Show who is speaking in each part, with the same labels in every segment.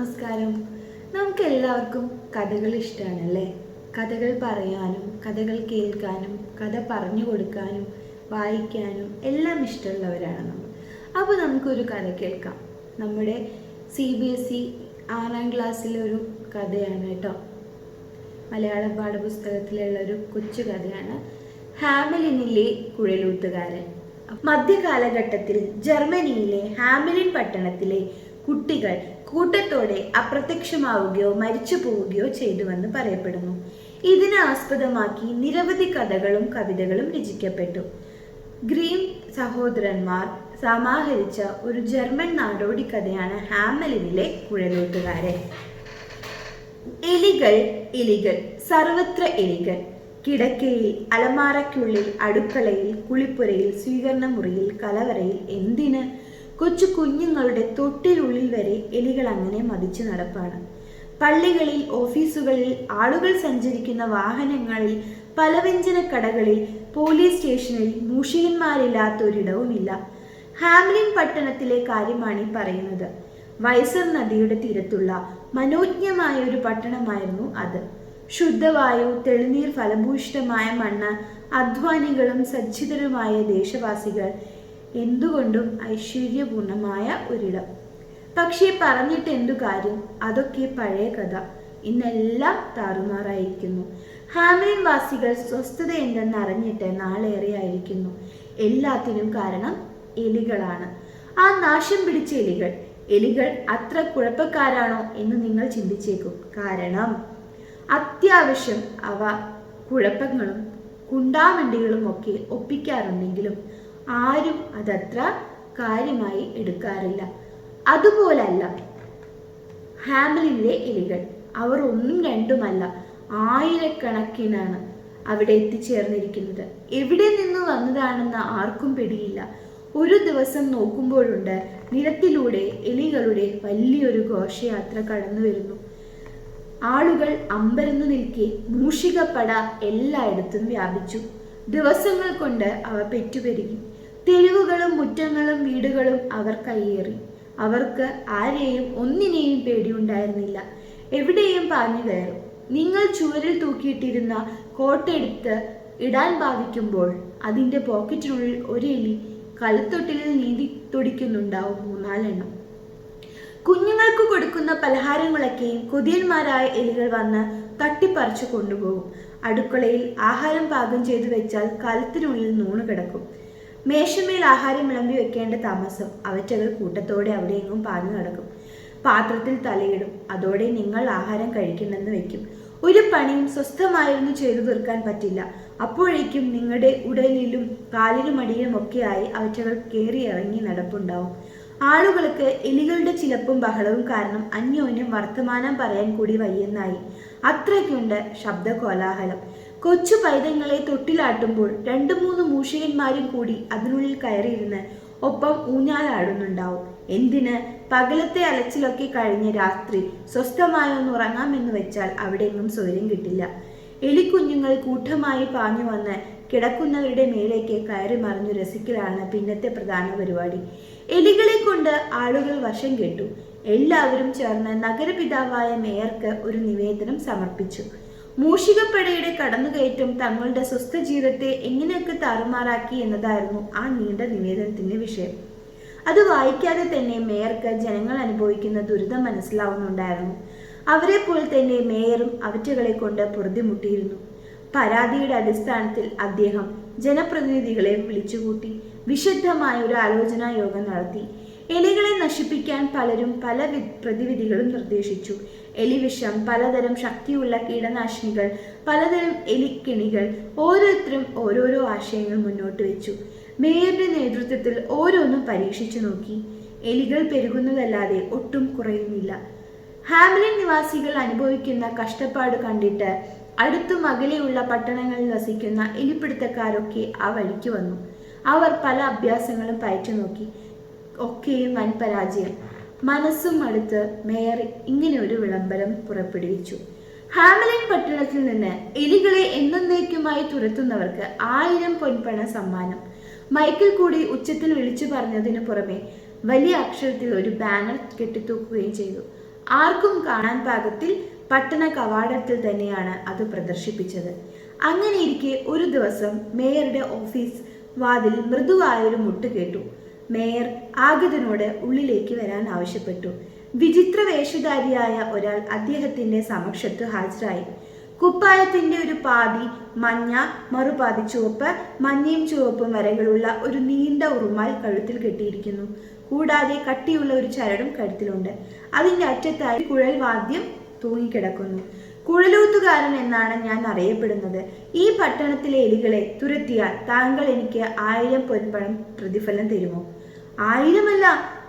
Speaker 1: നമസ്കാരം. നമുക്ക് എല്ലാവർക്കും കഥകൾ ഇഷ്ടമാണല്ലേ കഥകൾ പറയാനും കഥകൾ കേൾക്കാനും കഥ പറഞ്ഞു കൊടുക്കാനും വായിക്കാനും എല്ലാം ഇഷ്ടമുള്ളവരാണ് നമ്മൾ. അപ്പോൾ നമുക്കൊരു കഥ കേൾക്കാം. നമ്മുടെ സി ബി എസ് ഇ ആറാം ക്ലാസ്സിലെ ഒരു കഥയാണ് കേട്ടോ. മലയാള പാഠപുസ്തകത്തിലുള്ള ഒരു കൊച്ചു കഥയാണ്. ഹാമലിനിലെ കുഴലൂത്തുകാരൻ. മധ്യകാലഘട്ടത്തിൽ ജർമ്മനിയിലെ ഹാമലിൻ പട്ടണത്തിലെ കുട്ടികൾ കൂട്ടത്തോടെ അപ്രത്യക്ഷമാവുകയോ മരിച്ചു പോവുകയോ ചെയ്തുവെന്ന് പറയപ്പെടുന്നു. ഇതിനെ ആസ്പദമാക്കി നിരവധി കഥകളും കവിതകളും രചിക്കപ്പെട്ടു. ഗ്രീം സഹോദരന്മാർ സമാഹരിച്ച ഒരു ജർമ്മൻ നാടോടി കഥയാണ് ഹാമലിനിലെ കുഴലൂട്ടുകാരൻ. എലികൾ എലികൾ സർവത്ര എലികൾ. കിടക്കയിൽ അലമാരയ്ക്കുള്ളിൽ അടുക്കളയിൽ കുളിപ്പുരയിൽ സ്വീകരണ മുറിയിൽ കലവറയിൽ എന്തിന് കൊച്ചു കുഞ്ഞുങ്ങളുടെ തൊട്ടിലുള്ളിൽ വരെ എലികൾ അങ്ങനെ മതിച്ചു നടപ്പാണ്. പള്ളികളിൽ ഓഫീസുകളിൽ ആളുകൾ സഞ്ചരിക്കുന്ന വാഹനങ്ങളിൽ പലവ്യഞ്ജന കടകളിൽ പോലീസ് സ്റ്റേഷനിൽ മൂഷികന്മാരില്ലാത്ത ഒരിടവുമില്ല ഹാംലിൻ പട്ടണത്തിലെ കാര്യമാണ് ഈ പറയുന്നത്. വൈസർ നദിയുടെ തീരത്തുള്ള മനോജ്ഞമായ ഒരു പട്ടണമായിരുന്നു അത്. ശുദ്ധവായു തെളിനീർ ഫലഭൂഷിതമായ മണ്ണ് അധ്വാനികളും സജ്ജിതരുമായ ദേശവാസികൾ എന്തുകൊണ്ടും ഐശ്വര്യപൂർണമായ ഒരിടം. പക്ഷേ പറഞ്ഞിട്ട് എന്തു കാര്യം? അതൊക്കെ പഴയ കഥ. ഇന്നെല്ലാം താറുമാറായിരിക്കുന്നു. ഹാമലിൻ വാസികൾ സ്വസ്ഥത എന്തെന്ന് അറിഞ്ഞിട്ട് നാളേറെയായിരിക്കുന്നു. എല്ലാത്തിനും കാരണം എലികളാണ്. ആ നാശം പിടിച്ച എലികൾ. എലികൾ അത്ര കുഴപ്പക്കാരാണോ എന്ന് നിങ്ങൾ ചിന്തിച്ചേക്കും. കാരണം അത്യാവശ്യം അവ കുഴപ്പങ്ങളും കുണ്ടാമണ്ടികളും ഒക്കെ ഒപ്പിക്കാറുണ്ടെങ്കിലും ആരും അതത്ര കാര്യമായി എടുക്കാറില്ല. അതുപോലല്ല ഹാമലിനിലെ എലികൾ അവർ ഒന്നും രണ്ടുമല്ല ആയിരക്കണക്കിനാണ് അവിടെ എത്തിച്ചേർന്നിരിക്കുന്നത്. എവിടെ നിന്ന് വന്നതാണെന്ന് ആർക്കും പിടിയില്ല. ഒരു ദിവസം നോക്കുമ്പോഴുണ്ട് നിരത്തിലൂടെ എലികളുടെ വലിയൊരു ഘോഷയാത്ര കടന്നു വരുന്നു. ആളുകൾ അമ്പരന്നു നിൽക്കെ മൂഷികപ്പട എല്ലായിടത്തും വ്യാപിച്ചു. ദിവസങ്ങൾ കൊണ്ട് അവ പെറ്റുപെരുകി. തെരുവുകളും മുറ്റങ്ങളും വീടുകളും അവർ കയ്യേറി. അവർക്ക് ആരെയും ഒന്നിനെയും പേടിയുണ്ടായിരുന്നില്ല. എവിടെയും പാഞ്ഞു കയറും. നിങ്ങൾ ചുവരിൽ തൂക്കിയിട്ടിരുന്ന കോട്ടെടുത്ത് ഇടാൻ ഭാവിക്കുമ്പോൾ അതിന്റെ പോക്കറ്റിനുള്ളിൽ ഒരു എലി കലുത്തൊട്ടിലിൽ നീന്തി തുടിക്കുന്നുണ്ടാവും മൂന്നാലെണ്ണം. കുഞ്ഞുങ്ങൾക്ക് കൊടുക്കുന്ന പലഹാരങ്ങളൊക്കെയും കൊതിയന്മാരായ എലികൾ വന്ന് തട്ടിപ്പറിച്ചു കൊണ്ടുപോകും. അടുക്കളയിൽ ആഹാരം പാകം ചെയ്തു വെച്ചാൽ കലത്തിനുള്ളിൽ നൂണ് കിടക്കും മേശമേൽ ആഹാരം വിളമ്പി വെക്കേണ്ട താമസം. അവറ്റകൾ കൂട്ടത്തോടെ അവിടെയെങ്ങും പാഞ്ഞു നടക്കും. പാത്രത്തിൽ തലയിടും. അതോടെ നിങ്ങൾ ആഹാരം കഴിക്കണമെന്ന് വെക്കും. ഒരു പണിയും സ്വസ്ഥമായിരുന്നു ചെയ്തു തീർക്കാൻ പറ്റില്ല. അപ്പോഴേക്കും നിങ്ങളുടെ ഉടലിലും കാലിലും അടിയിലും ഒക്കെയായി അവറ്റകൾ കയറി ഇറങ്ങി നടപ്പുണ്ടാവും. ആളുകൾക്ക് എലികളുടെ ചിലപ്പും ബഹളവും കാരണം അന്യോന്യം വർത്തമാനം പറയാൻ കൂടി വയ്യെന്നായി. അത്രയ്ക്കുണ്ട് ശബ്ദ കോലാഹലം കൊച്ചു പൈതങ്ങളെ തൊട്ടിലാട്ടുമ്പോൾ രണ്ടു മൂന്ന് മൂഷികന്മാരും കൂടി അതിനുള്ളിൽ കയറിയിരുന്ന് ഒപ്പം ഊഞ്ഞാലാടുന്നുണ്ടാവും. എന്തിന്? പകലത്തെ അലച്ചിലൊക്കെ കഴിഞ്ഞ് രാത്രി സ്വസ്ഥമായൊന്ന് ഉറങ്ങാമെന്ന് വെച്ചാൽ അവിടെയെങ്ങും സ്വയം കിട്ടില്ല. എലിക്കുഞ്ഞുങ്ങൾ കൂട്ടമായി പാഞ്ഞു വന്ന് കിടക്കുന്നവരുടെ മേലേക്ക് കയറി മറിഞ്ഞു രസിക്കലാണ് പിന്നത്തെ പ്രധാന പരിപാടി. എലികളെ കൊണ്ട് ആളുകൾ വശം കെട്ടു. എല്ലാവരും ചേർന്ന് നഗരപിതാവായ മേയർക്ക് ഒരു നിവേദനം സമർപ്പിച്ചു. മൂഷികപ്പടയുടെ കടന്നുകയറ്റം തങ്ങളുടെ സ്വസ്ഥ ജീവിതത്തെ എങ്ങനെയൊക്കെ താറുമാറാക്കി എന്നതായിരുന്നു ആ നീണ്ട നിവേദനത്തിന്റെ വിഷയം. അത് വായിക്കാതെ തന്നെ മേയർക്ക് ജനങ്ങൾ അനുഭവിക്കുന്ന ദുരിതം മനസ്സിലാവുന്നുണ്ടായിരുന്നു. അവരെ പോലെ തന്നെ മേയറും അവറ്റകളെ കൊണ്ട് പൊറുതിമുട്ടിയിരുന്നു. പരാതിയുടെ അടിസ്ഥാനത്തിൽ അദ്ദേഹം ജനപ്രതിനിധികളെ വിളിച്ചുകൂട്ടി വിശുദ്ധമായ ഒരു ആലോചനാ യോഗം നടത്തി. എലികളെ നശിപ്പിക്കാൻ പലരും പല പ്രതിവിധികളും നിർദ്ദേശിച്ചു. എലിവിഷം പലതരം ശക്തിയുള്ള കീടനാശിനികൾ പലതരം എലിക്കിണികൾ ഓരോരുത്തരും ഓരോരോ ആശയങ്ങൾ മുന്നോട്ട് വെച്ചു. മേയറുടെ നേതൃത്വത്തിൽ ഓരോന്നും പരീക്ഷിച്ചു നോക്കി. എലികൾ പെരുകുന്നതല്ലാതെ ഒട്ടും കുറയുന്നില്ല. ഹാമിലിൻ നിവാസികൾ അനുഭവിക്കുന്ന കഷ്ടപ്പാട് കണ്ടിട്ട് അടുത്തും അകലെയുള്ള പട്ടണങ്ങളിൽ വസിക്കുന്ന എലിപ്പിടുത്തക്കാരൊക്കെ ആ വഴിക്ക് വന്നു. അവർ പല അഭ്യാസങ്ങളും പയറ്റു നോക്കി ഒക്കെയും വൻ പരാജയം. മനസ്സും അടുത്ത് മേയർ ഇങ്ങനെ ഒരു വിളംബരം പുറപ്പെടുവിച്ചു. ഹാമലിൻ പട്ടണത്തിൽ നിന്ന് എലികളെ എന്നേക്കുമായി തുരത്തുന്നവർക്ക് ആയിരം പൊൻപണ സമ്മാനം. മൈക്കിൽ കൂടി ഉച്ചത്തിൽ വിളിച്ചു പറഞ്ഞതിനു പുറമെ വലിയ അക്ഷരത്തിൽ ഒരു ബാനർ കെട്ടിത്തൂക്കുകയും ചെയ്തു. ആർക്കും കാണാൻ പാകത്തിൽ പട്ടണ കവാടത്തിൽ തന്നെയാണ് അത് പ്രദർശിപ്പിച്ചത്. അങ്ങനെയിരിക്കെ ഒരു ദിവസം മേയറുടെ ഓഫീസ് വാതിൽ മൃദുവായൊരു മുട്ട് കേട്ടു. മേയർ ആഗതനോട് ഉള്ളിലേക്ക് വരാൻ ആവശ്യപ്പെട്ടു. വിചിത്ര വേഷധാരിയായ ഒരാൾ അദ്ദേഹത്തിന്റെ സമക്ഷത്ത് ഹാജരായി. കുപ്പായത്തിന്റെ ഒരു പാതി മഞ്ഞ മറുപാതി ചുവപ്പ് മഞ്ഞയും ചുവപ്പും വരകളുള്ള ഒരു നീണ്ട ഉറുമാൽ കഴുത്തിൽ കെട്ടിയിരിക്കുന്നു. കൂടാതെ കട്ടിയുള്ള ഒരു ചരടും കഴുത്തിലുണ്ട്. അതിന്റെ അറ്റത്തായി കുഴൽ വാദ്യം തൂങ്ങിക്കിടക്കുന്നു. കുഴലൂത്തുകാരൻ എന്നാണ് ഞാൻ അറിയപ്പെടുന്നത്. ഈ പട്ടണത്തിലെ എലികളെ തുരത്തിയാൽ താങ്കൾ എനിക്ക് ആയിരം പൊൻപണം പ്രതിഫലം തരുമോ? ആയിരമല്ല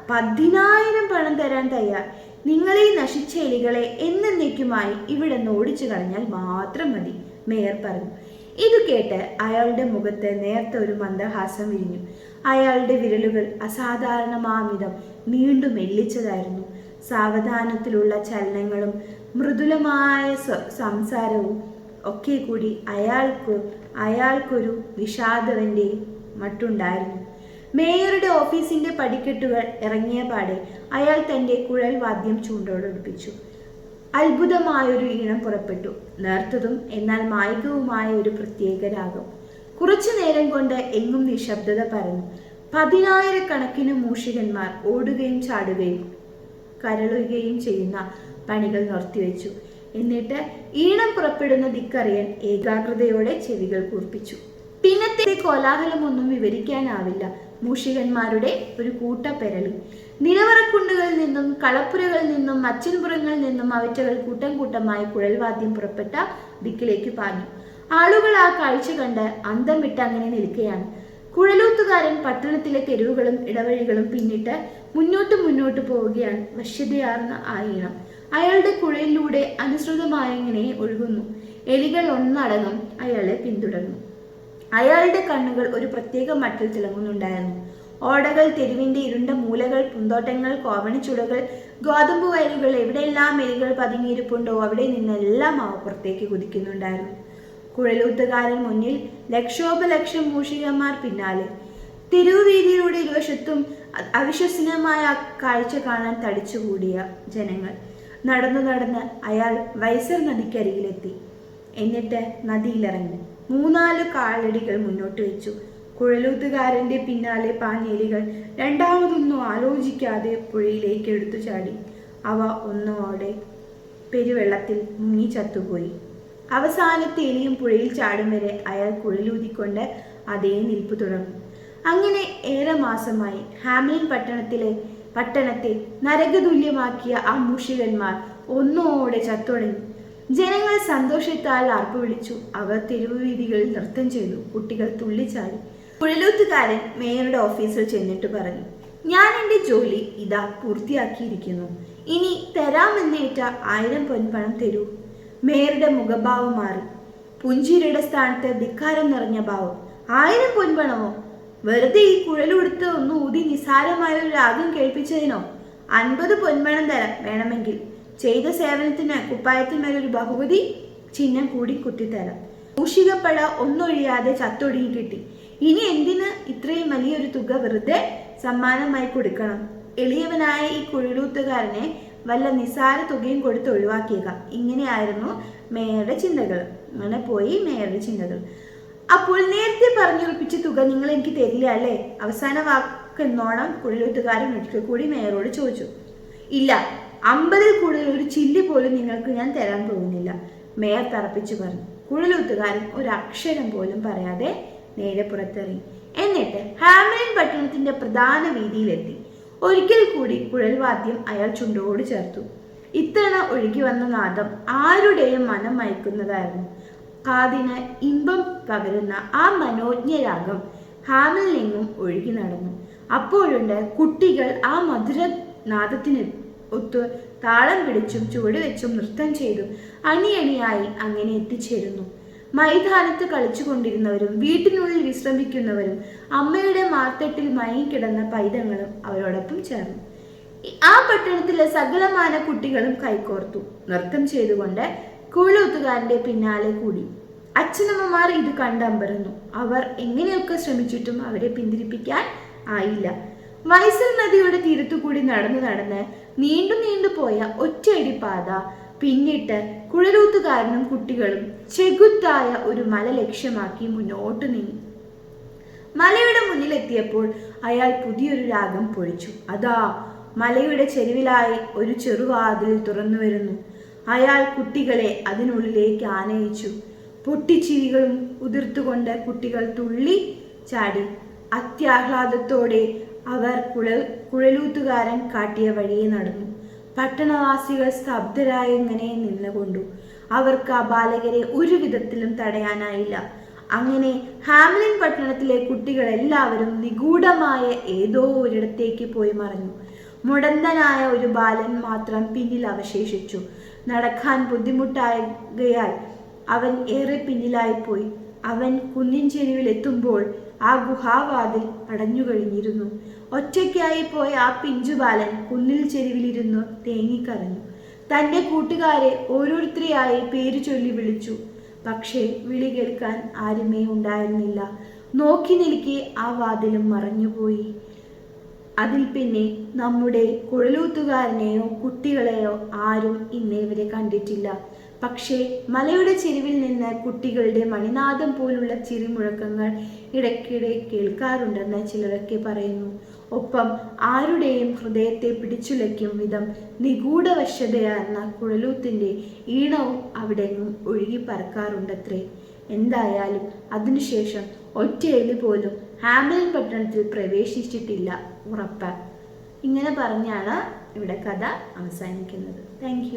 Speaker 1: പതിനായിരം പണം തരാൻ തയ്യാർ. നിങ്ങളീ നശിച്ച എലികളെ എന്നേക്കുമായി ഇവിടെ നിന്ന് ഓടിച്ചു കളഞ്ഞാൽ മാത്രം മതി മേയർ പറഞ്ഞു. ഇത് കേട്ട് അയാളുടെ മുഖത്ത് നേരത്തെ ഒരു മന്ദഹാസം വിരിഞ്ഞു. അയാളുടെ വിരലുകൾ അസാധാരണമാമിതം നീണ്ടു മെല്ലിച്ചതായിരുന്നു സാവധാനത്തിലുള്ള ചലനങ്ങളും മൃദുലമായ സംസാരവും ഒക്കെ കൂടി അയാൾക്ക് അയാൾക്കൊരു വിഷാദവന്റെ മട്ടുണ്ടായിരുന്നു. മേയറുടെ ഓഫീസിന്റെ പടിക്കെട്ടുകൾ ഇറങ്ങിയ പാടെ അയാൾ തന്റെ കുഴൽ വാദ്യം ചൂണ്ടോടൊടുപ്പിച്ചു. അത്ഭുതമായൊരു ഈണം പുറപ്പെട്ടു. നേർത്തതും എന്നാൽ മായികവുമായ ഒരു പ്രത്യേക രാഗം. കുറച്ചു നേരം കൊണ്ട് എങ്ങും നിശബ്ദത പരന്നു. പതിനായിരക്കണക്കിന് മൂഷികന്മാർ ഓടുകയും ചാടുകയും കരളുകയും ചെയ്യുന്ന പണികൾ നിർത്തിവെച്ചു. എന്നിട്ട് ഈണം പുറപ്പെടുന്ന ദിക്കറിയൻ ഏകാഗ്രതയോടെ ചെവികൾ കൂർപ്പിച്ചു. പിന്നത്തെ കോലാഹലമൊന്നും വിവരിക്കാനാവില്ല. മൂഷികന്മാരുടെ ഒരു കൂട്ടപ്പെരളി. നിലവറക്കുണ്ടുകളിൽ നിന്നും കളപ്പുരകളിൽ നിന്നും മച്ചിൻപുറങ്ങളിൽ നിന്നും അവറ്റകൾ കൂട്ടം കൂട്ടമായി കുഴൽവാദ്യം പുറപ്പെട്ട ദിക്കിലേക്ക് പാഞ്ഞു. ആളുകൾ ആ കാഴ്ച കണ്ട് അന്തം വിട്ട് അങ്ങനെ നിൽക്കുകയാണ് കുഴലൂത്തുകാരൻ പട്ടണത്തിലെ തെരുവുകളും ഇടവഴികളും പിന്നിട്ട് മുന്നോട്ട് മുന്നോട്ട് പോവുകയാണ്. വശ്യതയാർന്ന ആ ഈണം. അയാളുടെ കുഴലിലൂടെ അനുസൃതമായിങ്ങനെ ഒഴുകുന്നു. എലികൾ ഒന്നടങ്കം അയാളെ പിന്തുടർന്നു. അയാളുടെ കണ്ണുകൾ ഒരു പ്രത്യേക മട്ടിൽ തിളങ്ങുന്നുണ്ടായിരുന്നു. ഓടകൾ തെരുവിന്റെ ഇരുണ്ട മൂലകൾ പൂന്തോട്ടങ്ങൾ കോവണിച്ചുടകൾ ഗോതമ്പ് വയലുകൾ എവിടെയെല്ലാം എലികൾ പതുങ്ങിയിരിപ്പുണ്ടോ അവിടെ നിന്നെല്ലാം അവ പുറത്തേക്ക് കുതിക്കുന്നുണ്ടായിരുന്നു. കുഴലൂത്തുകാരൻ മുന്നിൽ ലക്ഷോപലക്ഷം മൂഷികന്മാർ പിന്നാലെ. തെരുവുവീതിയിലൂടെ ഇരുവശത്തും അവിശ്വസനീയമായ കാഴ്ച കാണാൻ തടിച്ചുകൂടിയ ജനങ്ങൾ. നടന്നു നടന്ന് അയാൾ വൈസർ നദിക്കരികിലെത്തി. എന്നിട്ട് നദിയിലിറങ്ങി. മൂന്നാൽ കാലടികൾ മുന്നോട്ട് വെച്ചു. കുഴലൂത്തുകാരന്റെ പിന്നാലെ പാഞ്ഞേലികൾ രണ്ടാമതൊന്നും ആലോചിക്കാതെ പുഴയിലേക്ക് എടുത്തു ചാടി. അവ ഒന്നോടെ പെരുവെള്ളത്തിൽ മുങ്ങി ചത്തുപോയി. അവസാനത്തെ എലിയും പുഴയിൽ ചാടും വരെ അയാൾ കുഴലൂതിക്കൊണ്ട് അതേ നിൽപ്പ് തുടർന്നു. അങ്ങനെ ഏറെ മാസമായി ഹാമിലിൻ പട്ടണത്തിലെ പട്ടണത്തെ നരകതുല്യമാക്കിയ ആ മൂഷികന്മാർ ഒന്നോടെ ചത്തൊടങ്ങി. ജനങ്ങൾ സന്തോഷത്താൽ ആർപ്പ് വിളിച്ചു അവർ തെരുവുവീതികളിൽ നൃത്തം ചെയ്തു. കുട്ടികൾ തുള്ളിച്ചാടി. കുഴലൂത്തുകാരൻ മേയറുടെ ഓഫീസിൽ ചെന്നിട്ട് പറഞ്ഞു ഞാൻ എന്റെ ജോലി ഇതാ പൂർത്തിയാക്കിയിരിക്കുന്നു. ഇനി തരാമെന്നേറ്റ ആയിരം പൊൻപണം തരൂ. മേയറുടെ മുഖഭാവം മാറി. പുഞ്ചിരിയുടെ സ്ഥാനത്ത് ധിക്കാരം നിറഞ്ഞ ഭാവം. ആയിരം പൊൻപണമോ? വെറുതെ ഈ കുഴലെടുത്ത് ഒന്ന് ഊതി നിസാരമായ ഒരു രാഗം കേൾപ്പിച്ചതിനോ? അൻപത് പൊൻപണം തരാം വേണമെങ്കിൽ. ചെയ്ത സേവനത്തിന് കുപ്പായത്തിന്മേൽ ഒരു ബഹുമതി ചിഹ്നം കൂടി കുത്തിത്തരാം. മൂഷികപ്പട ഒന്നൊഴിയാതെ ചത്തൊടുങ്ങി കിട്ടി. ഇനി എന്തിന് ഇത്രയും വലിയൊരു തുക വെറുതെ സമ്മാനമായി കൊടുക്കണം? എളിയവനായ ഈ കുഴലൂത്തുകാരനെ വല്ല നിസാര തുകയും കൊടുത്ത് ഒഴിവാക്കിയേക്ക. ഇങ്ങനെയായിരുന്നു മേയറുടെ ചിന്തകൾ. അങ്ങനെ പോയി മേയറുടെ ചിന്തകൾ. അപ്പോൾ നേരത്തെ പറഞ്ഞുറപ്പിച്ച തുക നിങ്ങൾ എനിക്ക് തരില്ല അല്ലേ? അവസാന വാക്കെന്നോണം കുഴലൂത്തുകാരൻ ഒരിക്കൽ കൂടി മേയറോട് ചോദിച്ചു. ഇല്ല അമ്പതിൽ കൂടുതൽ ഒരു ചില്ലി പോലും നിങ്ങൾക്ക് ഞാൻ തരാൻ പോകുന്നില്ല. മേയർ തറപ്പിച്ചു പറഞ്ഞു. കുഴലൂത്തുകാരൻ ഒരു അക്ഷരം പോലും പറയാതെ നേരെ പുറത്തിറങ്ങി എന്നിട്ട് ഹാമലിൻ പട്ടണത്തിന്റെ പ്രധാന വീതിയിലെത്തി. ഒരിക്കൽ കൂടി കുഴൽവാദ്യം അയാൾ ചുണ്ടോട് ചേർത്തു. ഇത്തവണ ഒഴുകി വന്ന നാദം ആരുടെയും മനം മയക്കുന്നതായിരുന്നു. കാതിന് ഇമ്പം പകരുന്ന ആ മനോജ്ഞരാഗം ഹാമിൽ നിന്നും ഒഴുകി നടന്നു. അപ്പോഴുണ്ട് കുട്ടികൾ ആ മധുര നാദത്തിന് ഒത്തു താളം പിടിച്ചും ചുവടുവെച്ചും നൃത്തം ചെയ്തും. അണിയണിയായി അങ്ങനെ എത്തിച്ചേരുന്നു. മൈതാനത്ത് കളിച്ചുകൊണ്ടിരുന്നവരും വീട്ടിനുള്ളിൽ വിശ്രമിക്കുന്നവരും അമ്മയുടെ മാർത്തട്ടിൽ മയങ്ങിക്കിടന്ന പൈതങ്ങളും അവരോടൊപ്പം ചേർന്നു. ആ പട്ടണത്തിലെ സകലമാന കുട്ടികളും കൈകോർത്തു. നൃത്തം ചെയ്തുകൊണ്ട് കൂളൂത്തുകാരന്റെ പിന്നാലെ കൂടി. അച്ഛനമ്മമാർ ഇത് കണ്ടമ്പരുന്നു അവർ എങ്ങനെയൊക്കെ ശ്രമിച്ചിട്ടും അവരെ പിന്തിരിപ്പിക്കാൻ ആയില്ല. വൈസൽ നദിയുടെ തീരത്തു നടന്നു നടന്ന് നീണ്ടു നീണ്ടു പോയ ഒറ്റയടി പാത. പിന്നിട്ട് കുഴലൂത്തുകാരനും കുട്ടികളും ചെകുത്തായ ഒരു മല ലക്ഷ്യമാക്കി മുന്നോട്ട് നീങ്ങി മലയുടെ മുന്നിലെത്തിയപ്പോൾ അയാൾ പുതിയൊരു രാഗം പൊഴിച്ചു. അതാ മലയുടെ ചെരുവിലായി ഒരു ചെറുവാതിൽ തുറന്നു വരുന്നു. അയാൾ കുട്ടികളെ അതിനുള്ളിലേക്ക് ആനയിച്ചു. പൊട്ടിച്ചിരികളും ഉതിർത്തുകൊണ്ട് കുട്ടികൾ തുള്ളി ചാടി. അത്യാഹ്ലാദത്തോടെ അവർ കുഴൽ കുഴലൂത്തുകാരൻ കാട്ടിയ വഴിയെ നടന്നു. പട്ടണവാസികൾ സ്തബ്ധരായി ഇങ്ങനെ നിന്നുകൊണ്ടു. അവർക്ക് ആ ബാലകരെ ഒരു വിധത്തിലും തടയാനായില്ല. അങ്ങനെ ഹാംലിൻ പട്ടണത്തിലെ കുട്ടികളെല്ലാവരും നിഗൂഢമായ ഏതോ ഒരിടത്തേക്ക് പോയി മറഞ്ഞു. മുടന്തനായ ഒരു ബാലൻ മാത്രം പിന്നിൽ അവശേഷിച്ചു. നടക്കാൻ ബുദ്ധിമുട്ടായകയാൽ അവൻ ഏറെ പിന്നിലായിപ്പോയി അവൻ കുന്നിൻ ചെരുവിൽ എത്തുമ്പോൾ ആ ഗുഹാവാതിൽ അടഞ്ഞു കഴിഞ്ഞിരുന്നു. ഒറ്റയ്ക്കായി പോയ ആ പിഞ്ചുബാലൻ കുന്നിൽ ചെരുവിലിരുന്നു തേങ്ങിക്കരഞ്ഞു. തന്റെ കൂട്ടുകാരെ ഓരോരുത്തരെയായി പേര് ചൊല്ലി വിളിച്ചു. പക്ഷേ വിളി കേൾക്കാൻ ആരുമേ ഉണ്ടായിരുന്നില്ല. നോക്കി നിൽക്കെ ആ വാതിലും മറഞ്ഞുപോയി. അതിൽ പിന്നെ നമ്മുടെ കുഴലൂത്തുകാരനെയോ കുട്ടികളെയോ ആരും ഇന്നേവരെ കണ്ടിട്ടില്ല. പക്ഷേ മലയുടെ ചെരുവിൽ നിന്ന് കുട്ടികളുടെ മണിനാദം പോലുള്ള ചിരിമുഴക്കങ്ങൾ ഇടയ്ക്കിടെ കേൾക്കാറുണ്ടെന്ന് ചിലരൊക്കെ പറയുന്നു. ഒപ്പം ആരുടെയും ഹൃദയത്തെ പിടിച്ചുലയ്ക്കും വിധം നിഗൂഢവശ്യതയാർന്ന കുഴലൂത്തിന്റെ ഈണവും അവിടെ ഒഴുകി പറക്കാറുണ്ടത്രേ എന്തായാലും അതിനുശേഷം ഒറ്റയെലി പോലും ഹാമിലിൻ പട്ടണത്തിൽ പ്രവേശിച്ചിട്ടില്ല ഉറപ്പ്. ഇങ്ങനെ പറഞ്ഞാണ് ഇവിടെ കഥ അവസാനിക്കുന്നത്. താങ്ക്